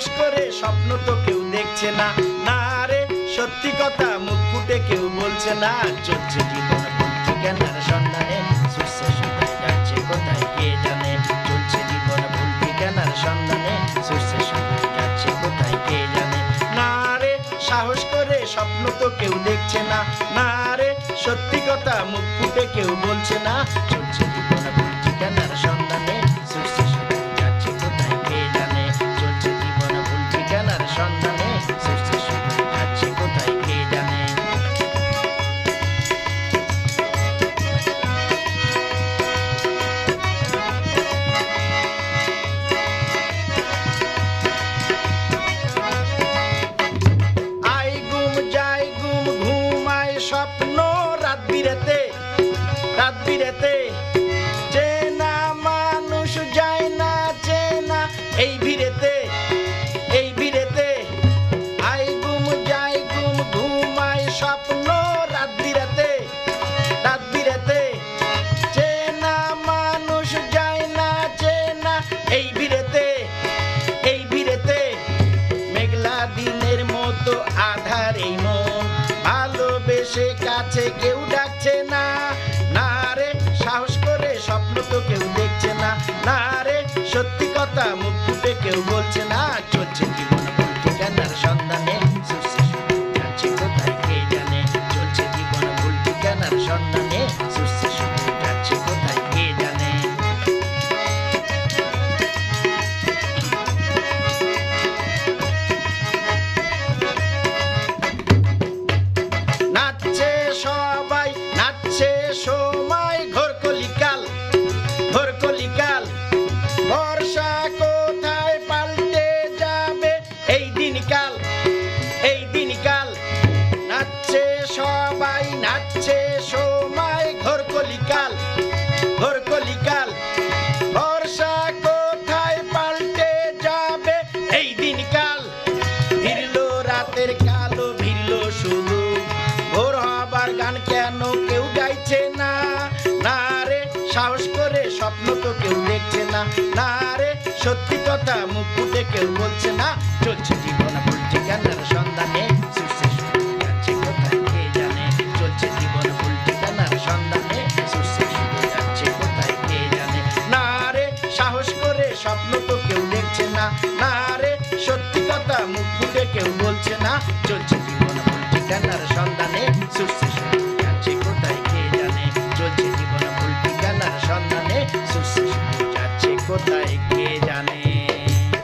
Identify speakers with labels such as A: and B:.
A: সাহস করে, স্বপ্ন তো কেউ দেখছে না। না রে, সত্যি কথা মুখ ফুটে কেউ বলছে না। চলছে জীবন ভুল ঠিকানার সন্ধানে যাচ্ছে কোথায় কে জানে। চলছে জীবন ভুল ঠিকানার সন্ধানে যাচ্ছে কোথায় কে জানে। না রে, সাহস করে স্বপ্ন তো কেউ দেখছে না। না রে, সত্যি কথা মুখ ফুটে কেউ বলছে না। স্বপ্ন ভালোবেসে কাছে কেউ ডাকছে না। না রে, সাহস করে স্বপ্ন তো কেউ দেখছে না। না রে, সত্যি কথা মুখ ফুটে কেউ বলছে না। সবাই নাচছে, সময় কলিকাল কলিকাল। কোথায় পাল্টে যাবে এই দিনকাল? ভিড়লো রাতের কালো, ভিড়লো শুধু। ভোর হবার গান কেন কেউ গাইছে না? না রে, সাহস করে স্বপ্ন তো কেউ দেখছে না। না রে, সত্যি কথা মুখ ফুটে কেউ বলছে না। চলছে জীবন ভুল ঠিকানার সন্ধানে। স্বপ্ন তো কেউ দেখছে না। না রে, সত্যি কথা মুখ ফুটে কেউ বলছে না। চলছে জীবন ঠিকানার সন্ধানে সুস্থ